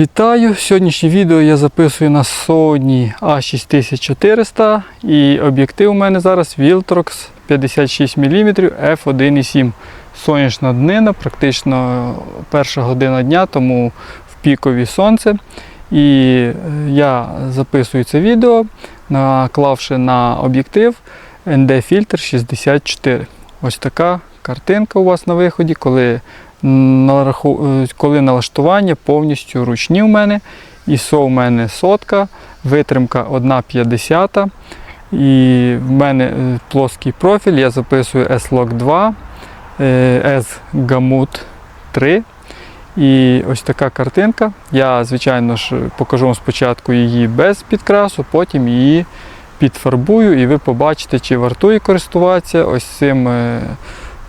Вітаю! Сьогоднішнє відео я записую на Sony A6400 і об'єктив у мене зараз Viltrox 56 мм f1.7. Сонячна днина, практично перша година дня, тому в пікові сонце. І е, я записую це відео, наклавши на об'єктив ND-фільтр 64. Ось така картинка у вас на виході, коли коли налаштування повністю ручні в мене. ISO у мене сотка, витримка 1,50. І в мене е, плоский профіль, я записую S-Log 2, е, S-Gamut 3. І ось така картинка. Я, звичайно ж, покажу вам спочатку її без підкрасу, потім її підфарбую, і ви побачите, чи вартує користуватися ось цим е,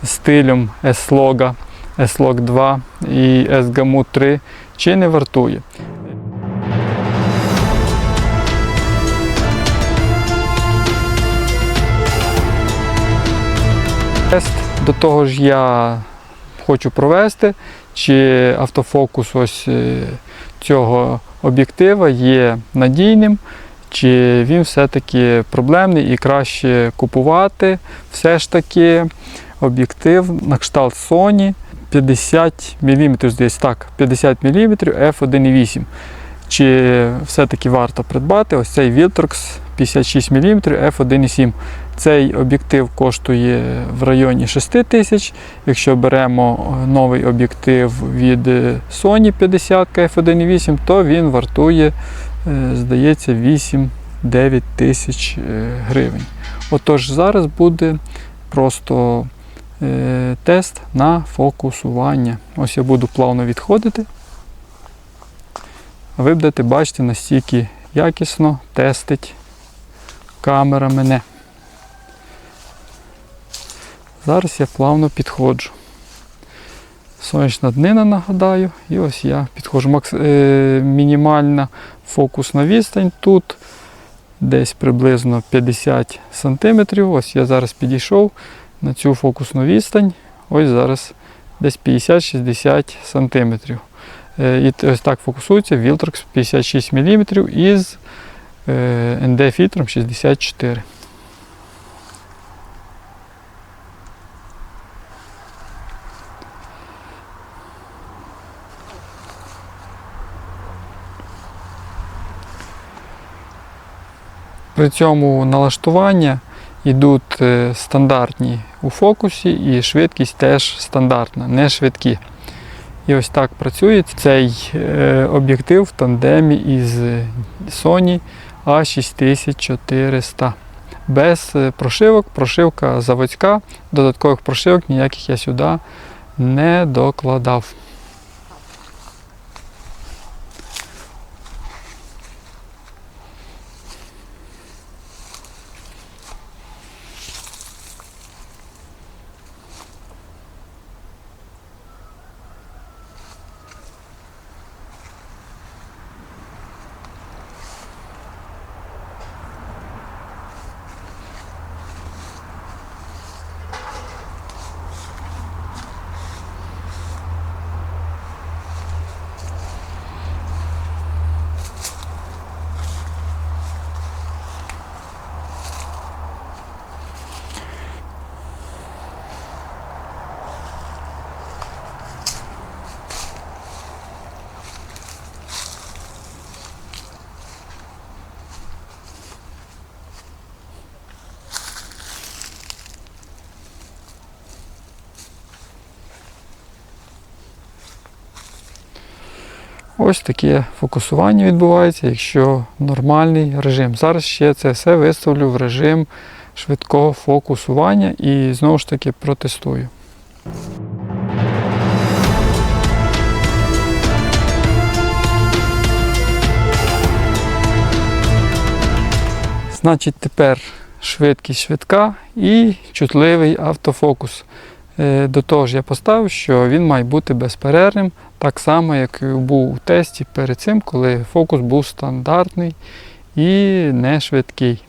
стилем S-Log. S-Log 2 і S-Gamut 3 чи не вартує. Тест до того ж я хочу провести, чи автофокус ось е, цього об'єктива є надійним, чи він все-таки проблемний і краще купувати все ж таки об'єктив на кшталт Sony 50 мм, десь так, 50 мм f1.8. Чи все-таки варто придбати ось цей Viltrox 56 мм f1.7. Цей об'єктив коштує в районі 6 тисяч. Якщо беремо е, новий об'єктив від е, Sony 50 f1.8, то він вартує, е, здається, 8-9 тисяч гривень. Отож, зараз буде просто тест на фокусування. Ось я буду плавно відходити. Ви будете бачити, настільки якісно тестить камера мене. Зараз я плавно підходжу. Сонячна днина, нагадаю, і ось я підходжу. Макс... е, мінімальна фокусна відстань тут десь приблизно 50 см. Ось я зараз підійшов на цю фокусну відстань. Ось зараз десь 50-60 см. Е, І ось так фокусується Viltrox 56 мм із е, ND-фільтром 64. При цьому налаштування йдуть е, стандартні у фокусі і швидкість теж стандартна, не швидкі. І ось так працює цей е, об'єктив в тандемі із Sony A6400. Без е, прошивок, прошивка заводська, додаткових прошивок ніяких я сюди не докладав. Ось таке фокусування відбувається, якщо нормальний режим. Зараз ще це все виставлю в режим швидкого фокусування і знову ж таки протестую. Значить, тепер швидкість швидка і чутливий автофокус. Е, До того ж я поставив, що він має бути безперервним, так само, як і був у тесті перед цим, коли фокус був стандартний і не швидкий.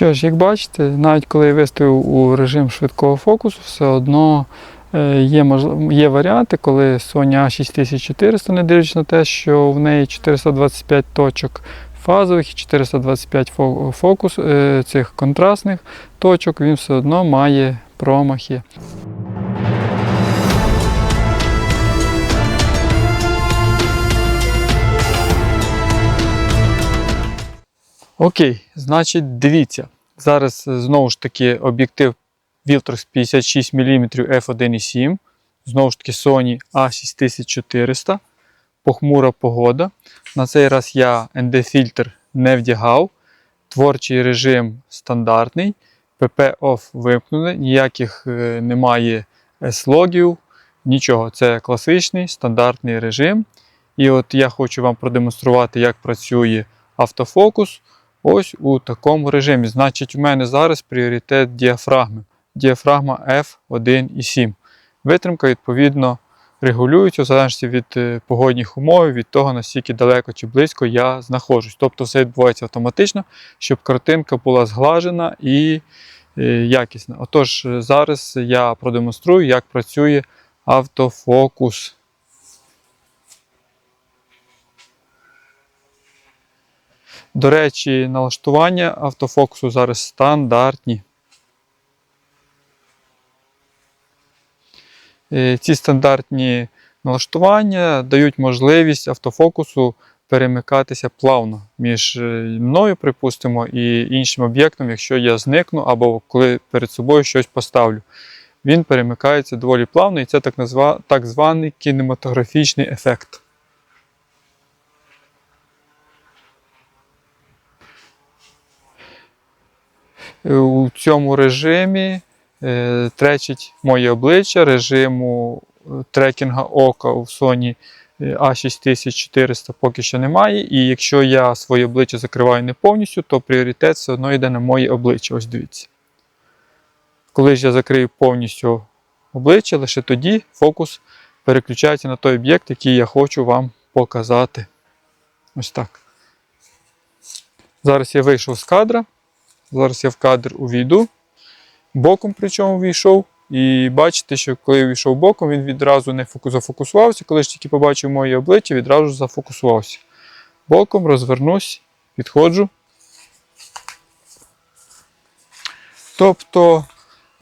Що ж, як бачите, навіть коли я виставив у режим швидкого фокусу, все одно е, є, можлив- є варіанти, коли Sony A6400, не дивлячись на те, що в неї 425 точок фазових і 425 фокус е, цих контрастних точок, він все одно має промахи. Окей, значить, дивіться. Зараз е, знову ж таки об'єктив Viltrox 56 мм f1.7. Знову ж таки Sony A6400. Похмура погода. На цей раз я ND-фільтр не вдягав. Творчий режим стандартний. PP OFF вимкнений, ніяких е, немає S-логів, нічого. Це класичний стандартний режим. І от я хочу вам продемонструвати, як працює автофокус. Ось у такому режимі. Значить, у мене зараз пріоритет діафрагми. Діафрагма F1.7. Витримка, відповідно, регулюється в залежності від е, погодних умов, від того, наскільки далеко чи близько я знаходжусь. Тобто все відбувається автоматично, щоб картинка була зглажена і е, якісна. Отож, е, зараз я продемонструю, як працює автофокус. До речі, налаштування автофокусу зараз стандартні. Е, Ці стандартні налаштування дають можливість автофокусу перемикатися плавно між е, мною, припустимо, і іншим об'єктом, якщо я зникну або коли перед собою щось поставлю. Він перемикається доволі плавно, і це так, назва, так званий кінематографічний ефект. У цьому режимі е, тречить моє обличчя режиму е, трекінга ока у Sony е, A6400 поки що немає. І якщо я своє обличчя закриваю не повністю, то пріоритет все одно йде на моє обличчя. Ось дивіться. Коли ж я закрию повністю обличчя, лише тоді фокус переключається на той об'єкт, який я хочу вам показати. Ось так. Зараз я вийшов з кадра. Зараз я в кадр увійду. Боком причому війшов. І бачите, що коли я війшов боком, він відразу не зафокусувався. Коли ж тільки побачив моє обличчя, відразу зафокусувався. Боком розвернусь, підходжу. Тобто,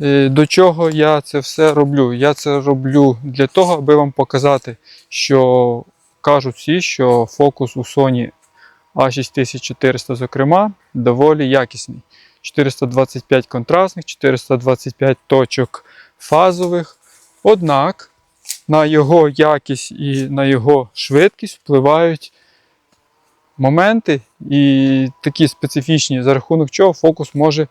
е, до чого я це все роблю? Я це роблю для того, аби вам показати, що кажуть всі, що фокус у Sony A6400, зокрема, доволі якісний. 425 контрастних, 425 точок фазових. Однак на його якість і на його швидкість впливають моменти і такі специфічні, за рахунок чого фокус може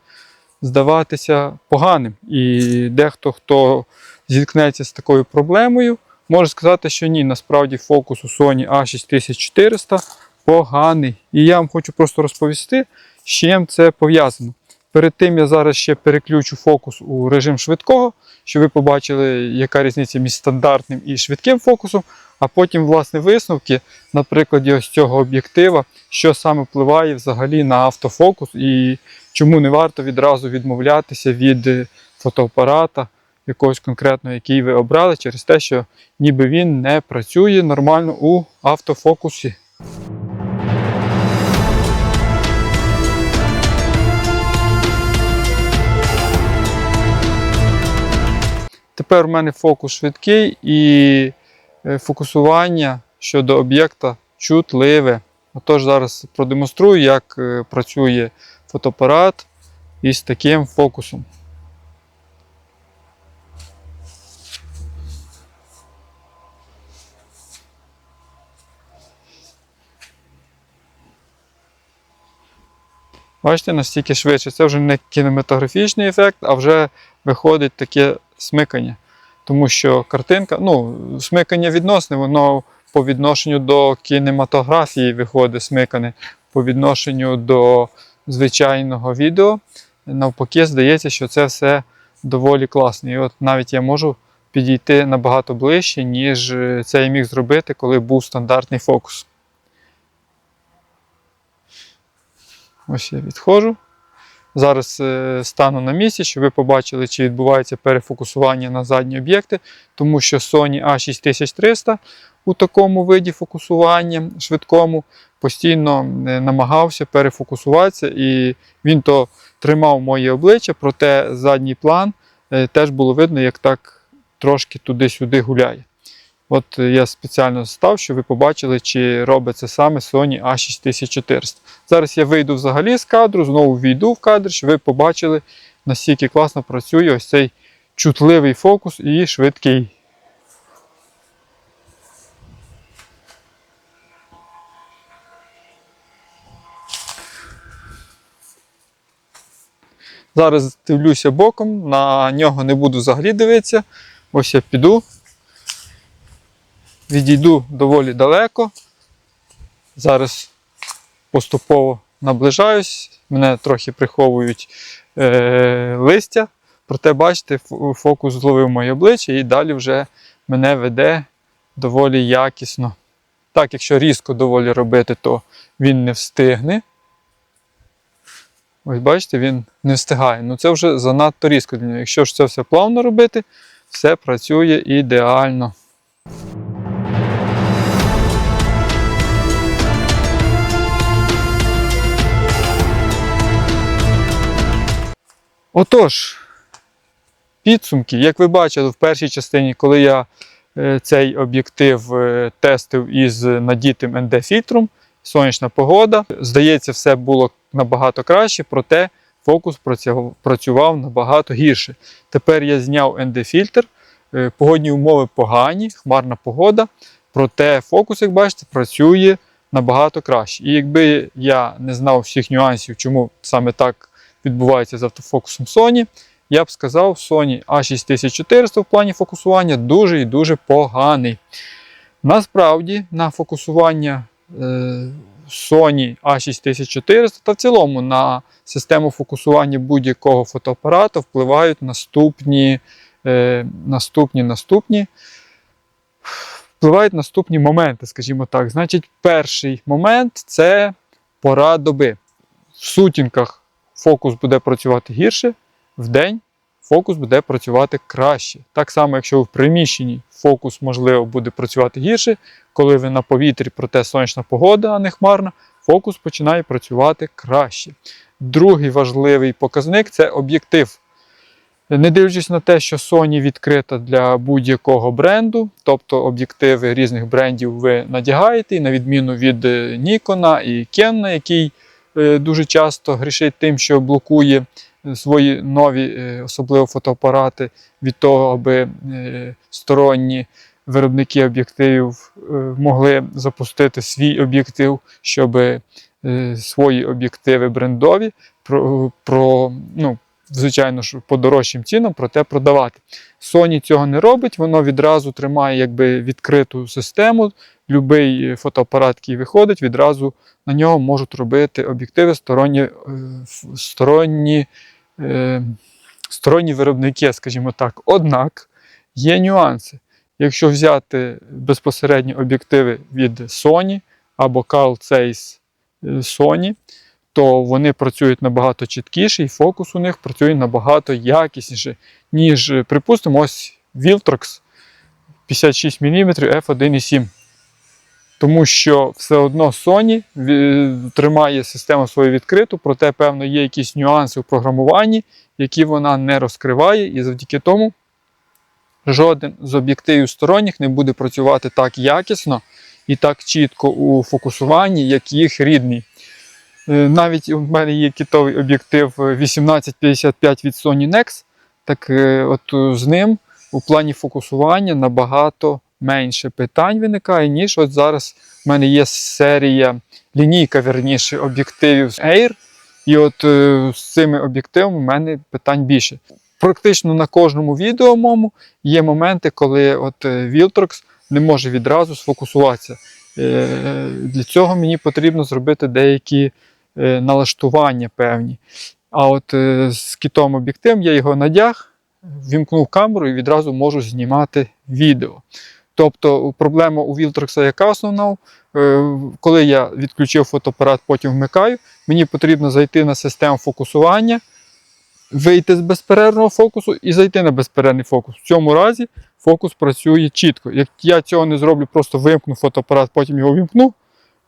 здаватися поганим. І дехто, хто зіткнеться з такою проблемою, може сказати, що ні, насправді фокус у Sony A6400 поганий. І я вам хочу просто розповісти, з чим це пов'язано. Перед тим я зараз ще переключу фокус у режим швидкого, щоб ви побачили, яка різниця між стандартним і швидким фокусом, а потім, власне, висновки на прикладі ось цього об'єктива, що саме впливає взагалі на автофокус і чому не варто відразу відмовлятися від е, фотоапарата якогось конкретного, який ви обрали, через те, що ніби він не працює нормально у автофокусі. Тепер у мене фокус швидкий і е, фокусування щодо об'єкта чутливе. Отож, зараз продемонструю, як е, працює фотоапарат із таким фокусом. Бачите, настільки швидше. Це вже не кінематографічний ефект, а вже виходить таке смикання. Тому що картинка, ну, смикання відносне, воно по відношенню до кінематографії виходить смикане, по відношенню до звичайного відео. Навпаки, здається, що це все доволі класно. І от навіть я можу підійти набагато ближче, ніж е, це я міг зробити, коли був стандартний фокус. Ось я відходжу. Зараз е, стану на місці, щоб ви побачили, чи відбувається перефокусування на задні об'єкти, тому що Sony A6300 у такому виді фокусування швидкому постійно е, намагався перефокусуватися, і він то тримав моє обличчя, проте задній план е, теж було видно, як так трошки туди-сюди гуляє. От е, я спеціально став, щоб ви побачили, чи робить це саме Sony A6400. Зараз я вийду взагалі з кадру, знову війду в кадр, щоб ви побачили, наскільки класно працює ось цей чутливий фокус і швидкий. Зараз дивлюся боком, на нього не буду взагалі дивитися. Ось я піду. Відійду доволі далеко. Зараз поступово наближаюсь, мене трохи приховують е, листя. Проте, бачите, фокус зловив моє обличчя і далі вже мене веде доволі якісно. Так, якщо різко доволі робити, то він не встигне. Ось бачите, він не встигає. Ну це вже занадто різко для нього. Якщо ж це все плавно робити, все працює ідеально. Отож, підсумки, як ви бачили в першій частині, коли я е, цей об'єктив е, тестив із надітим ND-фільтром, сонячна погода, здається, все було набагато краще, проте фокус працював- набагато гірше. Тепер я зняв ND-фільтр, е, погодні умови погані, хмарна погода, проте фокус, як бачите, працює набагато краще. І якби я не знав всіх нюансів, чому саме так відбувається з автофокусом Sony, я б сказав, Sony A6400 в плані фокусування дуже і дуже поганий. Насправді, на фокусування е, Sony A6400 та в цілому на систему фокусування будь-якого фотоапарата впливають наступні, е, наступні, наступні, впливають наступні моменти, скажімо так. Значить, перший момент це пора доби. В сутінках фокус буде працювати гірше, в день фокус буде працювати краще. Так само, якщо ви в приміщенні фокус, можливо, буде працювати гірше, коли ви на повітрі, проте сонячна погода, а не хмарна, фокус починає працювати краще. Другий важливий показник це об'єктив. Не дивлячись на те, що Sony відкрита для будь-якого бренду, тобто об'єктиви різних брендів ви надягаєте, і на відміну від е, Nikon і Canon, який дуже часто грішить тим, що блокує е, свої нові, е, особливо фотоапарати, від того, аби е, сторонні виробники об'єктивів е, могли запустити свій об'єктив, щоб е, свої об'єктиви брендові про, про ну, звичайно ж, по дорожчим цінам, проте продавати. Sony цього не робить, воно відразу тримає якби відкриту систему. Любий фотоапарат, який виходить, відразу на нього можуть робити об'єктиви сторонні, е, сторонні, е, сторонні виробники, скажімо так. Однак є нюанси. Якщо взяти безпосередньо об'єктиви від Sony або Carl Zeiss е, Sony, то вони працюють набагато чіткіше, і фокус у них працює набагато якісніше, ніж, е, припустимо, ось Viltrox 56 мм f1.7. Тому що все одно Sony тримає систему свою відкриту, проте, певно, є якісь нюанси в програмуванні, які вона не розкриває, і завдяки тому жоден з об'єктивів сторонніх не буде працювати так якісно і так чітко у фокусуванні, як їх рідний. Е, Навіть у мене є китовий об'єктив е, 1855 від Sony Nex, так е, от е, з ним у плані фокусування набагато менше питань виникає, ніж от зараз в мене є серія, лінійка верніше, об'єктивів Air. І от е, з цими об'єктивами в мене питань більше. Практично на кожному відео моєму є моменти, коли от е, Viltrox не може відразу сфокусуватися. Е, Для цього мені потрібно зробити деякі е, налаштування певні. А от е, з кітом об'єктивом я його надяг, вімкнув камеру і відразу можу знімати відео. Тобто проблема у Viltrox яка основна? Е, Коли я відключив фотоапарат, потім вмикаю, мені потрібно зайти на систему фокусування, вийти з безперервного фокусу і зайти на безперервний фокус. В цьому разі фокус працює чітко. Як я цього не зроблю, просто вимкну фотоапарат, потім його вімкну.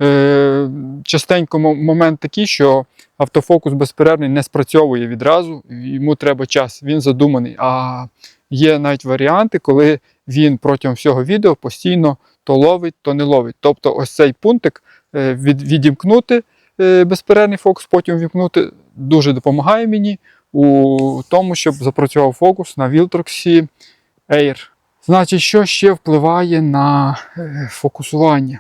Е, частенько момент такий, що автофокус безперервний не спрацьовує відразу, йому треба час, він задуманий. А є навіть варіанти, коли він протягом всього відео постійно то ловить, то не ловить. Тобто ось цей пунктик е, від, відімкнути е, безперервний фокус, потім вімкнути, дуже допомагає мені у тому, щоб запрацював фокус на Viltrox Air. Значить, що ще впливає на фокусування?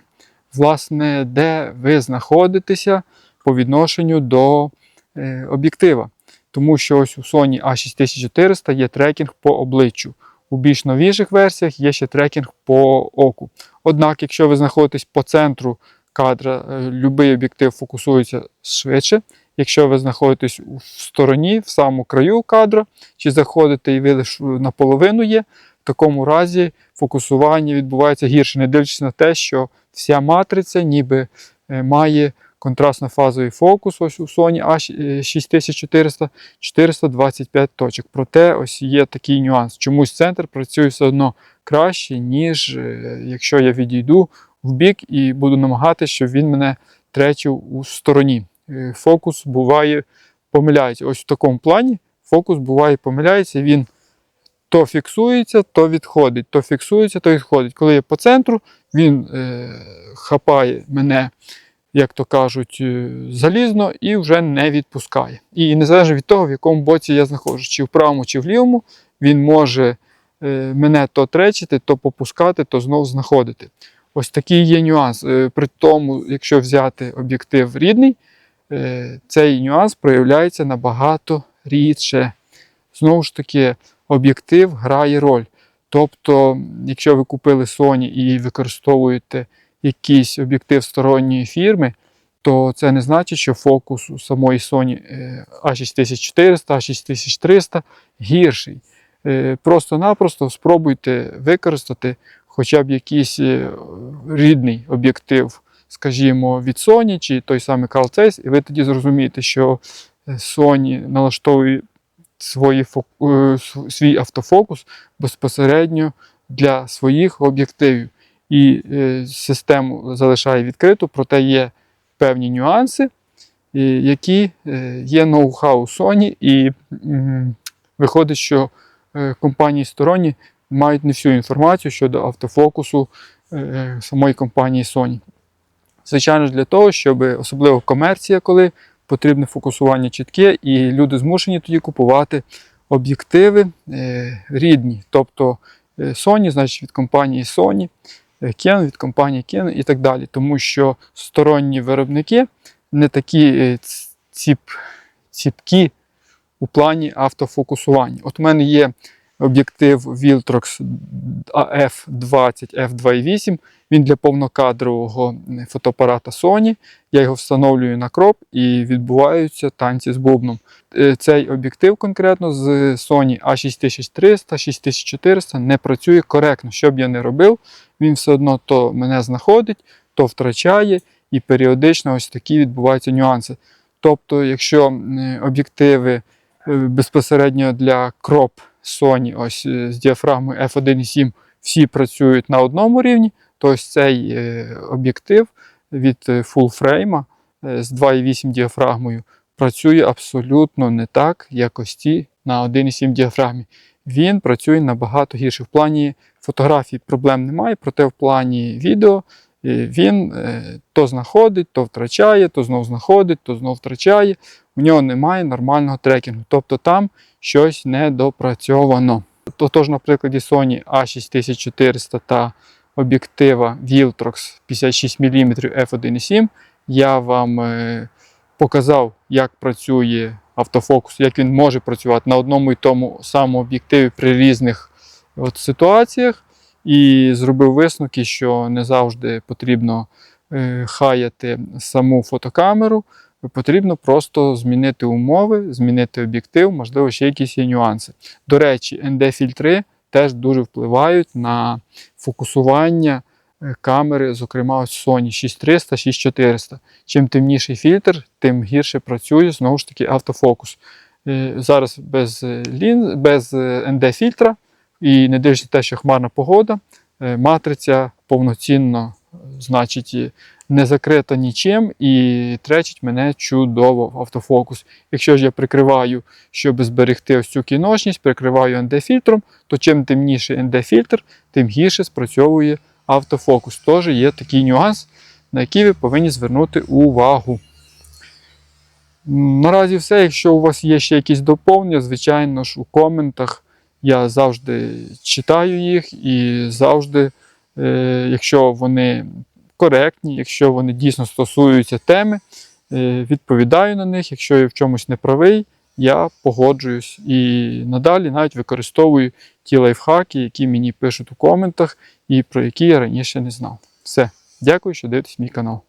Власне, де ви знаходитеся по відношенню до е, об'єктива. Тому що ось у Sony A6400 є трекінг по обличчю. У більш новіших версіях є ще трекінг по оку. Однак, якщо ви знаходитесь по центру кадра, е, будь-який об'єктив фокусується швидше. Якщо ви знаходитесь в стороні, в самому краю кадра, чи заходите і ви лише наполовину є, в такому разі фокусування відбувається гірше, не дивлячись на те, що вся матриця ніби е, має контрастно-фазовий фокус. Ось у Sony A6400 425 точок. Проте ось є такий нюанс. Чомусь центр працює все одно краще, ніж е, якщо я відійду в бік і буду намагатися, щоб він мене тречив у стороні. Е, Фокус буває помиляється. Ось в такому плані фокус буває помиляється. Він то фіксується, то відходить, то фіксується, то відходить. Коли я по центру, він е, хапає мене, як то кажуть, е, залізно і вже не відпускає. І незалежно від того, в якому боці я знаходжусь, чи в правому, чи в лівому, він може е, мене то тречити, то попускати, то знову знаходити. Ось такий є нюанс. Е, При тому, якщо взяти об'єктив рідний, е, цей нюанс проявляється набагато рідше. Знову ж таки, об'єктив грає роль. Тобто, якщо ви купили Sony і використовуєте якийсь об'єктив сторонньої фірми, то це не значить, що фокус у самої Sony е, A6400, A6300 гірший. Е, Просто-напросто спробуйте використати хоча б якийсь е, рідний об'єктив, скажімо, від Sony чи той самий Carl Zeiss, і ви тоді зрозумієте, що е, Sony налаштовує свої, е, свій автофокус безпосередньо для своїх об'єктивів. І е, систему залишає відкриту, проте є певні нюанси, е, які є ноу-хау Sony, і виходить, що компанії сторонні мають не всю інформацію щодо автофокусу самої компанії Sony. Звичайно ж, для того, щоб особливо комерція, коли потрібне фокусування чітке, і люди змушені тоді купувати об'єктиви е, рідні. Тобто е, Sony, значить від компанії Sony, е, Canon від компанії Canon і так далі. Тому що сторонні виробники не такі е, ціп, ціпкі у плані автофокусування. От у мене є об'єктив Viltrox AF20 f2.8. Він для повнокадрового фотоапарата Sony. Я його встановлюю на кроп і відбуваються танці з бубном. Е, Цей об'єктив конкретно з Sony A6300, 6400 не працює коректно. Що б я не робив, він все одно то мене знаходить, то втрачає, і періодично ось такі відбуваються нюанси. Тобто, якщо об'єктиви е, безпосередньо для кроп Sony ось е, з діафрагмою f1.7 всі працюють на одному рівні, то ось цей е, об'єктив від е, full frame з 2.8 діафрагмою працює абсолютно не так, як ось ті на 1.7 діафрагмі. Він працює набагато гірше. В плані фотографій проблем немає, проте в плані відео він то знаходить, то втрачає, то знов знаходить, то знов втрачає. У нього немає нормального трекінгу. Тобто там щось недопрацьовано. Тож, на прикладі Sony A6400 та об'єктива Viltrox 56 мм f1.7 я вам е, показав, як працює автофокус, як він може працювати на одному і тому самому об'єктиві при різних от, ситуаціях. І зробив висновки, що не завжди потрібно е, хаяти саму фотокамеру. Потрібно просто змінити умови, змінити об'єктив, можливо, ще якісь є нюанси. До речі, ND-фільтри теж дуже впливають на фокусування е, камери, зокрема Sony 6300, 6400. Чим темніший фільтр, тим гірше працює знову ж таки автофокус. Е, Зараз без, е, лін, без ND-фільтра і не дивлячись на те, що хмарна погода, матриця повноцінно, значить, не закрита нічим і тречить мене чудово в автофокус. Якщо ж я прикриваю, щоб зберегти ось цю кіношність, прикриваю ND-фільтром, то чим темніший ND-фільтр, тим гірше спрацьовує автофокус. Тож є такий нюанс, на який ви повинні звернути увагу. Наразі все. Якщо у вас є ще якісь доповнення, звичайно ж, у коментах я завжди читаю їх і завжди, е, якщо вони коректні, якщо вони дійсно стосуються теми, е, відповідаю на них. Якщо я в чомусь не правий, я погоджуюсь і надалі навіть використовую ті лайфхаки, які мені пишуть у коментах і про які я раніше не знав. Все, дякую, що дивитесь мій канал.